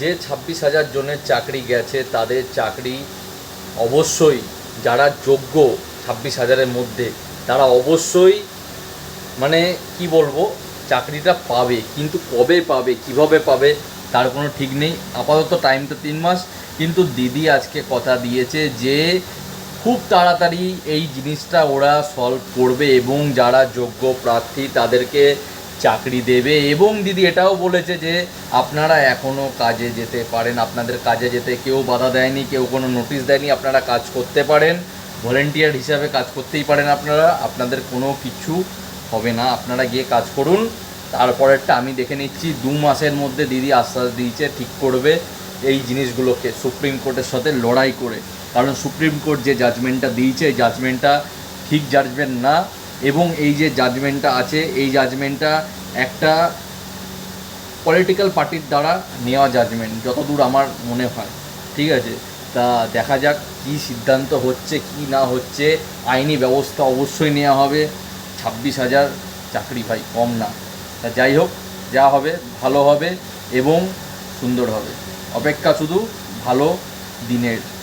যে ছাব্বিশ হাজার জনের চাকরি গেছে, তাদের চাকরি অবশ্যই যারা যোগ্য ছাব্বিশ হাজারের মধ্যে, তারা অবশ্যই মানে কি বলব, চাকরিটা পাবে। কিন্তু কবে পাবে, কীভাবে পাবে, তার কোনো ঠিক নেই। আপাতত টাইম তো তিন মাস, কিন্তু দিদি আজকে কথা দিয়েছে যে খুব তাড়াতাড়ি এই জিনিসটা ওরা সলভ করবে এবং যারা যোগ্য প্রার্থী, তাদেরকে চাকরি দেবে এবং দিদি এটাও বলেছে যে আপনারা এখনও কাজে যেতে পারেন, আপনাদের কাজে যেতে কেউ বাধা দেয়নি, কেউ কোনো নোটিশ দেয়নি, আপনারা কাজ করতে পারেন ভলেন্টিয়ার হিসাবে কাজ করতেই পারেন আপনারা, আপনাদের কোনো কিছু হবে না, আপনারা গিয়ে কাজ করুন। তারপরেরটা আমি দেখে নিচ্ছি, দু মাসের মধ্যে দিদি আশ্বাস দিয়েছে ঠিক করবে এই জিনিসগুলোকে সুপ্রিম কোর্টের সাথে লড়াই করে। কারণ সুপ্রিম কোর্ট যে জাজমেন্টটা দিয়েছে, এই জাজমেন্টটা ঠিক জাজমেন্ট না এবং এই যে জাজমেন্টটা আছে, এই জাজমেন্টটা একটা পলিটিক্যাল পার্টির দ্বারা নেওয়া জাজমেন্ট যতদূর আমার মনে হয়। ঠিক আছে? তা দেখা যাক কী সিদ্ধান্ত হচ্ছে, কি না হচ্ছে। আইনি ব্যবস্থা অবশ্যই নেওয়া হবে। ছাব্বিশ হাজার চাকরি ভাই, কম না। তা যাই হোক, যা হবে, ভালো হবে এবং সুন্দর হবে। অপেক্ষা শুধু ভালো দিনের।